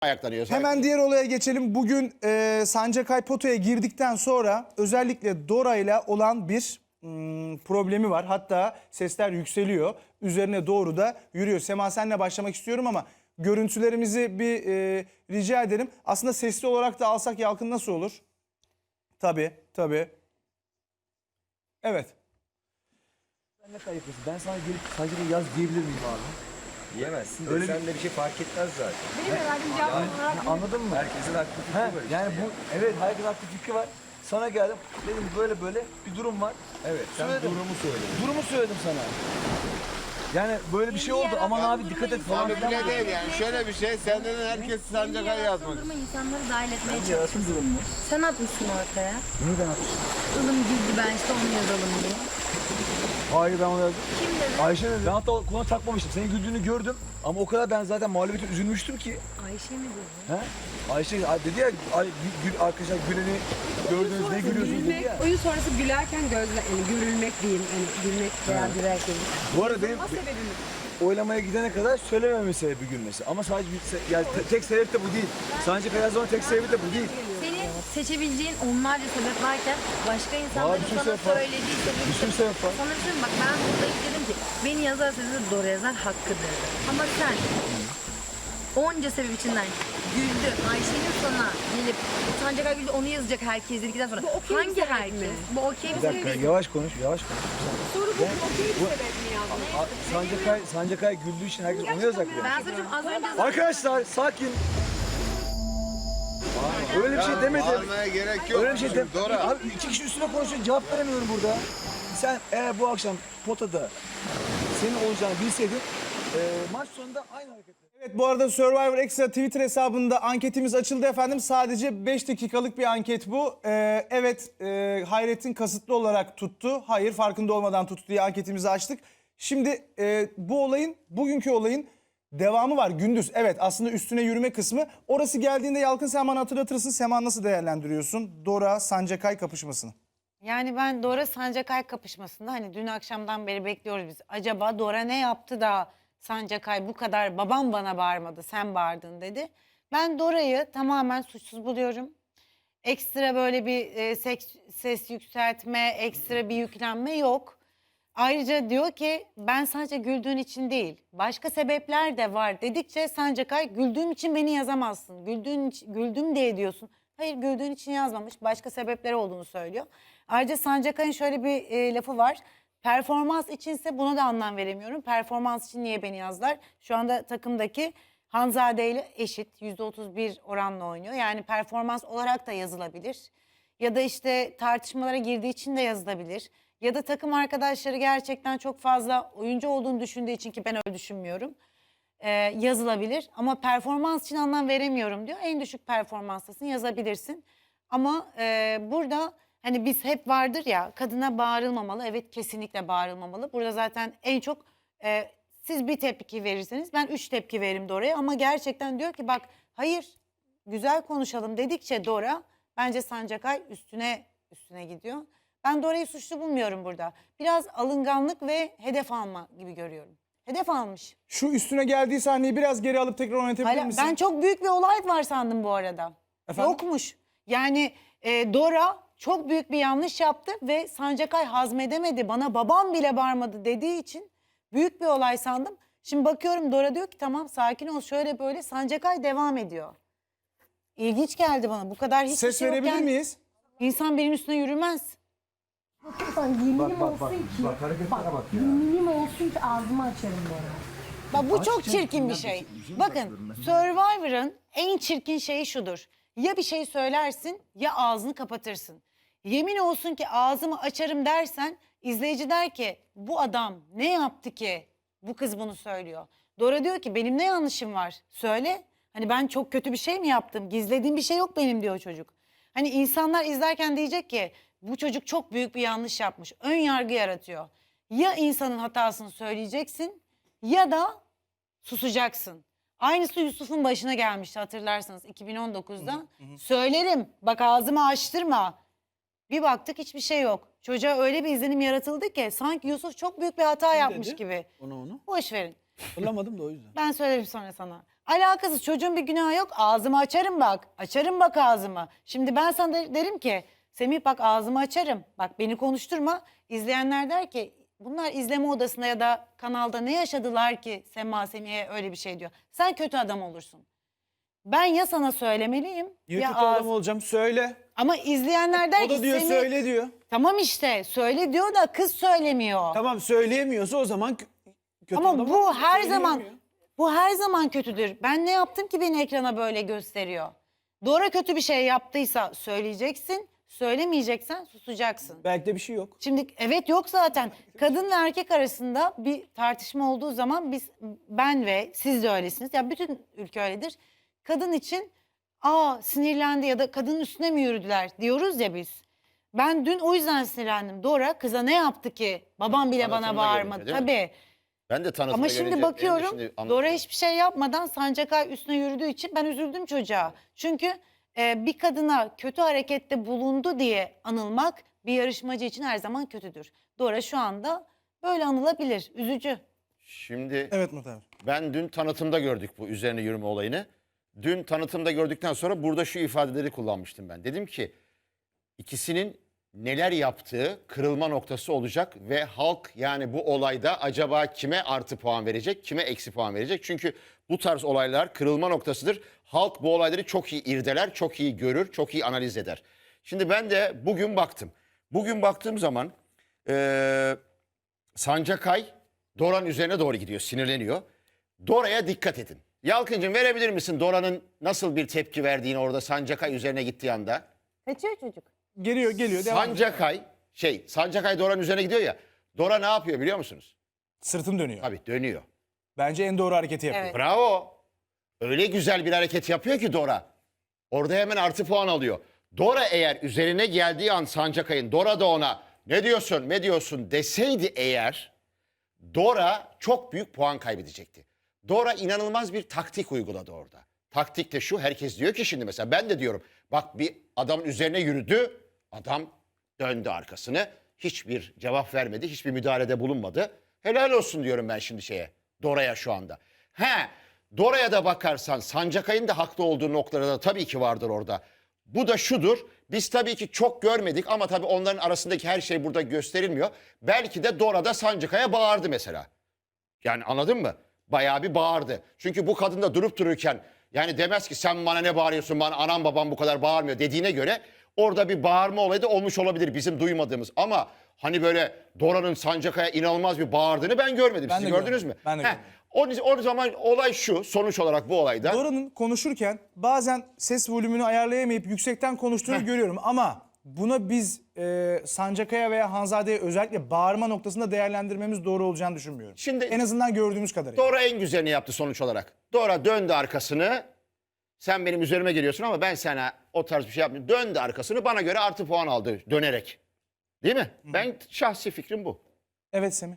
ayaklanıyor. Hemen diğer olaya geçelim. Bugün e, Sancakay potaya girdikten sonra özellikle Dora ile olan bir hmm, problemi var. Hatta sesler yükseliyor. Üzerine doğru da yürüyor. Sema senle başlamak istiyorum ama görüntülerimizi bir e, rica edelim. Aslında sesli olarak da alsak Yalkın nasıl olur? Tabii, tabii. Evet. Ne yapıyorsun? Ben sana gelip sadece yaz diyebilir miyim abi? Diyemezsin de Öyle sen de bir şey fark etmez zaten. Yani anladın mı? Herkesin haklı fikri He, var işte. yani bu evet herkesin haklı fikri var. Sana geldim dedim böyle böyle bir durum var. Evet sen Söyledim. durumu söyle. Durumu söyledim sana. Yani böyle bir şey oldu aman abi dikkat et falan Abi filan. bile değil yani şöyle bir şey senden herkes sancakay yazmak. Durma insanları dahil etmeye Yaratım çalışıyorsun. durum mu? Sen atmışsın ortaya. Neyden atmışsın? Ilım güldü ben işte onu yazalım diye. Hayır ben onu yazdım. Kim dedi? Ayşe dedi. Ben hatta kulağına takmamıştım. Senin güldüğünü gördüm. Ama o kadar ben zaten mağlubiyete üzülmüştüm ki. Ayşe mi dedi? He? Ayşe ay- dedi ya ay, gül, arkadaşlar Gülen'i gördünüz ne gülüyorsunuz dedi ya. Oyun sonrası gülerken gözle yani görülmek diyeyim hani gülmek veya gülerken. Bu arada benim oylamaya gidene kadar söylemememin sebebi gülmesi. Ama sadece bir se- yani te- tek sebep de bu değil. Sadece Kayazman'ın tek sebebi de bu değil. Seçebileceğin onlarca sebep varken başka insanların bir sürü sana söylediği sebep. Bir sürü sebep var. Sana bir şey mi? bak ben burada dedim ki beni yazarsanız da doğru yazar hakkıdır. Ama sen onca sebep içinden güldü. Ayşe'nin sana gelip utanacak güldü onu yazacak herkes dedikten sonra. okey bir hangi sebep herkes? mi? Bu okey bir Bir sebep dakika değil. yavaş konuş, yavaş konuş. Soru bu okey bir sebep mi yazdın? A- Sancakay, Sancakay güldüğü için herkes onu yazacak. Ben sadece az önce Arkadaşlar sakin. Öyle bir şey demedim. Bağırmaya gerek yok. Öyle bir şey demedim. Dora. Abi iki kişi üstüne konuşuyor cevap veremiyorum burada. Sen eğer bu akşam potada senin olacağını bilseydin e, maç sonunda aynı hareketler. Evet bu arada Survivor Extra Twitter hesabında anketimiz açıldı efendim. Sadece 5 dakikalık bir anket bu. Ee, evet e, Hayrettin kasıtlı olarak tuttu. Hayır farkında olmadan tuttu diye anketimizi açtık. Şimdi e, bu olayın bugünkü olayın devamı var gündüz. Evet aslında üstüne yürüme kısmı. Orası geldiğinde Yalkın sen bana hatırlatırsın. Sema nasıl değerlendiriyorsun? Dora Sancakay kapışmasını. Yani ben Dora Sancakay kapışmasında hani dün akşamdan beri bekliyoruz biz. Acaba Dora ne yaptı da Sancakay bu kadar babam bana bağırmadı sen bağırdın dedi. Ben Dora'yı tamamen suçsuz buluyorum. Ekstra böyle bir e, seks, ses yükseltme, ekstra bir yüklenme yok. Ayrıca diyor ki ben sadece güldüğün için değil başka sebepler de var dedikçe Sancakay güldüğüm için beni yazamazsın. Güldüğün güldüm diye diyorsun. Hayır güldüğün için yazmamış başka sebepleri olduğunu söylüyor. Ayrıca Sancakay'ın şöyle bir e, lafı var. Performans içinse buna da anlam veremiyorum. Performans için niye beni yazdılar? Şu anda takımdaki Hanzade ile eşit %31 oranla oynuyor. Yani performans olarak da yazılabilir. Ya da işte tartışmalara girdiği için de yazılabilir. Ya da takım arkadaşları gerçekten çok fazla oyuncu olduğunu düşündüğü için ki ben öyle düşünmüyorum. e, yazılabilir. Ama performans için anlam veremiyorum diyor. En düşük performanstasın yazabilirsin. Ama e, burada hani biz hep vardır ya kadına bağırılmamalı. Evet kesinlikle bağırılmamalı. Burada zaten en çok e, siz bir tepki verirseniz ben üç tepki veririm Dora'ya. Ama gerçekten diyor ki bak hayır güzel konuşalım dedikçe Dora bence Sancakay üstüne üstüne gidiyor. Ben Dora'yı suçlu bulmuyorum burada. Biraz alınganlık ve hedef alma gibi görüyorum. Hedef almış. Şu üstüne geldiği sahneyi biraz geri alıp tekrar oynatabilir Hala, misin? ben çok büyük bir olay var sandım bu arada. Efendim? Yokmuş. Yani e, Dora çok büyük bir yanlış yaptı ve Sancakay hazmedemedi. Bana babam bile bağırmadı dediği için büyük bir olay sandım. Şimdi bakıyorum Dora diyor ki tamam sakin ol şöyle böyle Sancakay devam ediyor. İlginç geldi bana. Bu kadar hiçbir Ses şey verebilir yokken miyiz? insan birinin üstüne yürümez. Bakırsan yeminim olsun ki. Bak hareketlere bak ya. Yeminim olsun ki ağzımı açarım böyle. Bak bu çok çirkin bir şey. Bakın Survivor'ın en çirkin şeyi şudur. Ya bir şey söylersin ya ağzını kapatırsın. Yemin olsun ki ağzımı açarım dersen izleyici der ki bu adam ne yaptı ki bu kız bunu söylüyor. Dora diyor ki benim ne yanlışım var söyle. Hani ben çok kötü bir şey mi yaptım gizlediğim bir şey yok benim diyor çocuk. Hani insanlar izlerken diyecek ki bu çocuk çok büyük bir yanlış yapmış. Ön yargı yaratıyor. Ya insanın hatasını söyleyeceksin ya da susacaksın. Aynısı Yusuf'un başına gelmişti hatırlarsanız 2019'da. Söylerim bak ağzımı açtırma. Bir baktık hiçbir şey yok. Çocuğa öyle bir izlenim yaratıldı ki sanki Yusuf çok büyük bir hata yapmış dedi? gibi. Onu onu. Boş verin. Hatırlamadım da o yüzden. Ben söylerim sonra sana. Alakasız çocuğun bir günahı yok. Ağzımı açarım bak. Açarım bak ağzımı. Şimdi ben sana de- derim ki Semih bak ağzımı açarım. Bak beni konuşturma. İzleyenler der ki bunlar izleme odasında ya da kanalda ne yaşadılar ki Sema Semih'e öyle bir şey diyor. Sen kötü adam olursun. Ben ya sana söylemeliyim Ya ya kötü adam olacağım söyle. Ama izleyenler der O da diyor Semih... söyle diyor. Tamam işte söyle diyor da kız söylemiyor. Tamam söyleyemiyorsa o zaman kö- kötü Ama adam bu olmuyor, her zaman söyleyemiyor. bu her zaman kötüdür. Ben ne yaptım ki beni ekrana böyle gösteriyor? Dora kötü bir şey yaptıysa söyleyeceksin. Söylemeyeceksen susacaksın. Belki de bir şey yok. Şimdi evet yok zaten. Kadın ve erkek arasında bir tartışma olduğu zaman biz ben ve siz de öylesiniz. Ya bütün ülke öyledir. Kadın için aa sinirlendi ya da kadının üstüne mi yürüdüler diyoruz ya biz. Ben dün o yüzden sinirlendim. Dora kıza ne yaptı ki? Babam bile bana Tanıtımda bağırmadı. değil mi? Tabii. Ben de tanıtıma Ama gelince şimdi bakıyorum. Dora hiçbir şey yapmadan Sancakay üstüne yürüdüğü için ben üzüldüm çocuğa. Çünkü e, bir kadına kötü harekette bulundu diye anılmak bir yarışmacı için her zaman kötüdür. Dora şu anda böyle anılabilir. Üzücü. Şimdi Evet Murat abi. ben dün tanıtımda gördük bu üzerine yürüme olayını. Dün tanıtımda gördükten sonra burada şu ifadeleri kullanmıştım ben. Dedim ki ikisinin neler yaptığı kırılma noktası olacak ve halk yani bu olayda acaba kime artı puan verecek, kime eksi puan verecek? Çünkü bu tarz olaylar kırılma noktasıdır. Halk bu olayları çok iyi irdeler, çok iyi görür, çok iyi analiz eder. Şimdi ben de bugün baktım. Bugün baktığım zaman eee Sancakay Dora'nın üzerine doğru gidiyor, sinirleniyor. Dora'ya dikkat edin. Yalkıncığım verebilir misin Dora'nın nasıl bir tepki verdiğini orada Sancakay üzerine gittiği anda? Kaçıyor çocuk. Geliyor geliyor devam. ediyor. Sancakay, şey Sancakay Dora'nın üzerine gidiyor ya. Dora ne yapıyor biliyor musunuz? Sırtım dönüyor. Tabii dönüyor. Bence en doğru hareketi yapıyor. Evet. Bravo. Öyle güzel bir hareket yapıyor ki Dora. Orada hemen artı puan alıyor. Dora eğer üzerine geldiği an Sancakay'ın Dora da ona ne diyorsun ne diyorsun deseydi eğer Dora çok büyük puan kaybedecekti. Dora inanılmaz bir taktik uyguladı orada. Taktik de şu herkes diyor ki şimdi mesela ben de diyorum bak bir adamın üzerine yürüdü adam döndü arkasını hiçbir cevap vermedi hiçbir müdahalede bulunmadı. Helal olsun diyorum ben şimdi şeye Dora'ya şu anda. He Dora'ya da bakarsan Sancakay'ın da haklı olduğu noktaları da tabii ki vardır orada. Bu da şudur. Biz tabii ki çok görmedik ama tabii onların arasındaki her şey burada gösterilmiyor. Belki de Dora da Sancakay'a bağırdı mesela. Yani anladın mı? Bayağı bir bağırdı. Çünkü bu kadın da durup dururken yani demez ki sen bana ne bağırıyorsun bana anam babam bu kadar bağırmıyor dediğine göre orada bir bağırma olayı da olmuş olabilir bizim duymadığımız. Ama hani böyle Dora'nın Sancakaya inanılmaz bir bağırdığını ben görmedim. Ben Siz de gördünüz mü? Ben de Heh, görmedim. o, o zaman olay şu sonuç olarak bu olayda. Dora'nın konuşurken bazen ses volümünü ayarlayamayıp yüksekten konuştuğunu görüyorum ama buna biz e, Sancakaya veya Hanzade'ye özellikle bağırma noktasında değerlendirmemiz doğru olacağını düşünmüyorum. Şimdi- en azından gördüğümüz kadarıyla. Dora en güzelini yaptı sonuç olarak. Dora döndü arkasını. Sen benim üzerime geliyorsun ama ben sana o tarz bir şey yapmıyorum. Döndü arkasını bana göre artı puan aldı dönerek. Değil mi? Ben şahsi fikrim bu. Evet Semih.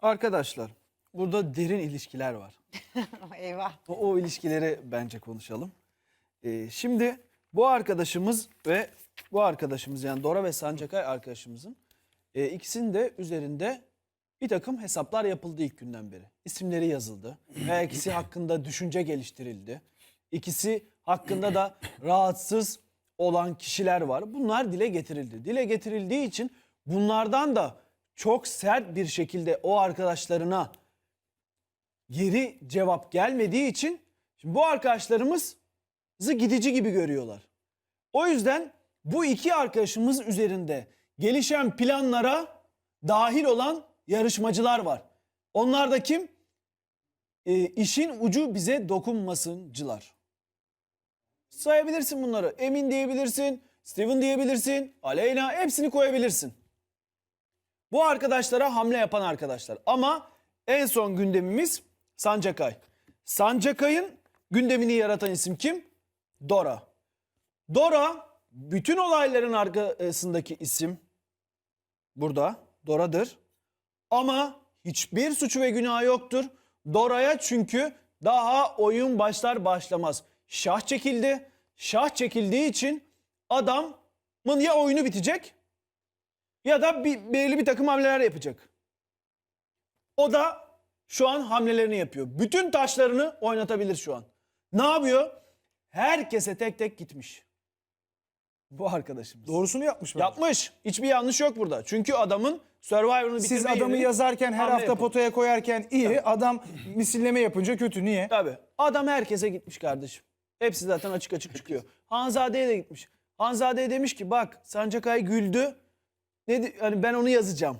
Arkadaşlar burada derin ilişkiler var. Eyvah. O, o ilişkileri bence konuşalım. Ee, şimdi bu arkadaşımız ve bu arkadaşımız yani Dora ve Sancakay arkadaşımızın e, ikisinin de üzerinde bir takım hesaplar yapıldı ilk günden beri. İsimleri yazıldı. Ve ikisi hakkında düşünce geliştirildi. İkisi hakkında da rahatsız olan kişiler var. Bunlar dile getirildi. Dile getirildiği için bunlardan da çok sert bir şekilde o arkadaşlarına geri cevap gelmediği için şimdi bu arkadaşlarımızı gidici gibi görüyorlar. O yüzden bu iki arkadaşımız üzerinde gelişen planlara dahil olan yarışmacılar var. Onlar da kim? Ee, işin ucu bize dokunmasıncılar. Sayabilirsin bunları. Emin diyebilirsin, Steven diyebilirsin, Aleyna hepsini koyabilirsin. Bu arkadaşlara hamle yapan arkadaşlar. Ama en son gündemimiz Sancakay. Sancakay'ın gündemini yaratan isim kim? Dora. Dora bütün olayların arkasındaki isim burada. Dora'dır. Ama hiçbir suçu ve günahı yoktur. Dora'ya çünkü daha oyun başlar başlamaz. Şah çekildi. Şah çekildiği için adamın ya oyunu bitecek ya da bir, belirli bir takım hamleler yapacak. O da Şu an hamlelerini yapıyor. Bütün taşlarını oynatabilir şu an. Ne yapıyor? Herkese tek tek gitmiş. Bu arkadaşımız. Doğrusunu yapmış. bence. Yapmış. Hiçbir yanlış yok burada. Çünkü adamın Survivor'ını bitirmeye Siz adamı yönelik yazarken her hamle hafta yapın. potaya koyarken iyi. Adam misilleme yapınca kötü. Niye? Tabii. Adam herkese gitmiş kardeşim. Hepsi zaten açık açık çıkıyor. Hanzade'ye de gitmiş. Hanzade'ye demiş ki bak Sancakay güldü. Ne di- hani ben onu yazacağım.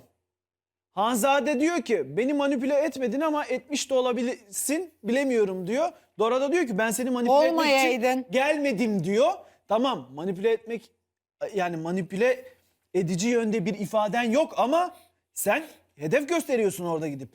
Hanzade diyor ki beni manipüle etmedin ama etmiş de olabilirsin bilemiyorum diyor. Dora da diyor ki ben seni manipüle etmek Olmayaydın. için gelmedim diyor. Tamam manipüle etmek yani manipüle edici yönde bir ifaden yok ama sen hedef gösteriyorsun orada gidip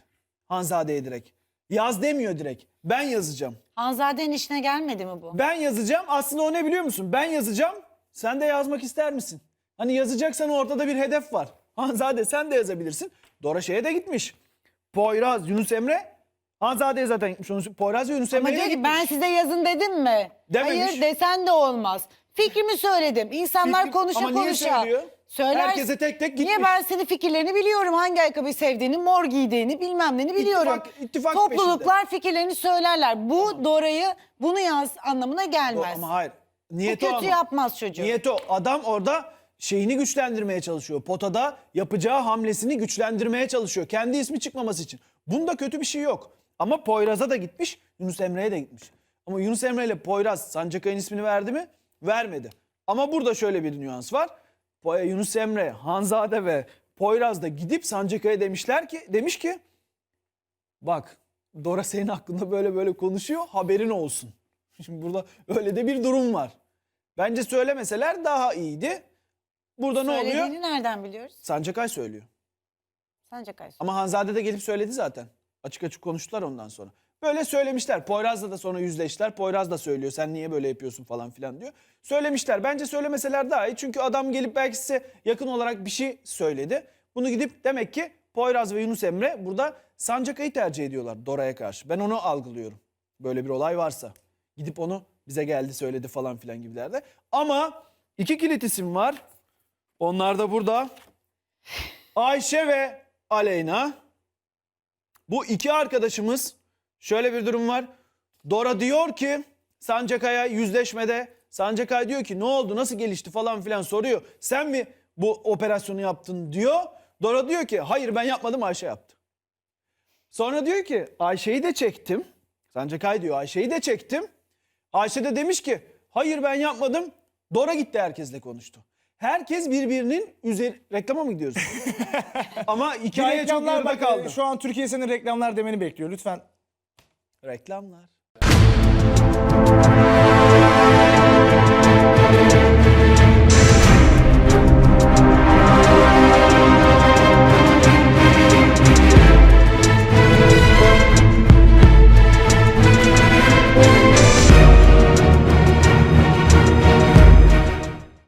Hanzade'ye direkt. Yaz demiyor direkt. Ben yazacağım. Hanzade'nin işine gelmedi mi bu? Ben yazacağım. Aslında o ne biliyor musun? Ben yazacağım. Sen de yazmak ister misin? Hani yazacaksan ortada bir hedef var. Hanzade sen de yazabilirsin. Dora şeye de gitmiş. Poyraz, Yunus Emre. Hanzade'ye zaten gitmiş. Yunus- Poyraz ve Yunus Ama Emre'ye diyor ki gitmiş. ben size yazın dedim mi? Dememiş. Hayır desen de olmaz. Fikrimi söyledim. İnsanlar Fikri- konuşa Ama niye konuşa. söylüyor? Söyler- Herkese tek tek gitmiş. Niye ben senin fikirlerini biliyorum. Hangi ayakkabıyı sevdiğini, mor giydiğini bilmem neni biliyorum. İttifak- ittifak Topluluklar fikirlerini söylerler. Bu Dora'yı bunu yaz anlamına O- gelmez. Ama hayır. Niyeti o kötü ama. yapmaz çocuğu. Niyeti o. Adam orada şeyini güçlendirmeye çalışıyor. Potada yapacağı hamlesini güçlendirmeye çalışıyor. Kendi ismi çıkmaması için. Bunda kötü bir şey yok. Ama Poyraz'a da gitmiş, Yunus Emre'ye de gitmiş. Ama Yunus Emre ile Poyraz Sancakay'ın ismini verdi mi? Vermedi. Ama burada şöyle bir nüans var. Yunus Emre, Hanzade ve Poyraz da gidip Sancakay'a demişler ki, demiş ki bak Dora senin hakkında böyle böyle konuşuyor haberin olsun. Şimdi burada öyle de bir durum var. Bence söylemeseler daha iyiydi. Burada ne oluyor? Söylediğini nereden biliyoruz? Sancakay söylüyor. Sence kaç? Ama Hanzade de gelip söyledi zaten. Açık açık konuştular ondan sonra. Böyle söylemişler. Poyraz'la da sonra yüzleştiler. Poyraz da söylüyor. Sen niye böyle yapıyorsun falan filan diyor. Söylemişler. Bence söylemeseler daha iyi. Çünkü adam gelip belki size yakın olarak bir şey söyledi. Bunu gidip demek ki Poyraz ve Yunus Emre burada Sancakay'ı tercih ediyorlar Dora'ya karşı. Ben onu algılıyorum. Böyle bir olay varsa. Gidip onu bize geldi söyledi falan filan gibilerde. Ama iki kilit isim var. Onlar da burada. Ayşe ve Aleyna. Bu iki arkadaşımız şöyle bir durum var. Dora diyor ki Sancakaya yüzleşmede Sancakay diyor ki ne oldu nasıl gelişti falan filan soruyor. Sen mi bu operasyonu yaptın diyor. Dora diyor ki hayır ben yapmadım Ayşe yaptı. Sonra diyor ki Ayşe'yi de çektim. Sancakay diyor Ayşe'yi de çektim. Ayşe de demiş ki hayır ben yapmadım. Dora gitti herkesle konuştu. Herkes birbirinin üzeri... Reklama mı gidiyoruz? Ama hikaye çok reklamlar bak kaldı. şu an Türkiye senin reklamlar demeni bekliyor. Lütfen Reklamlar.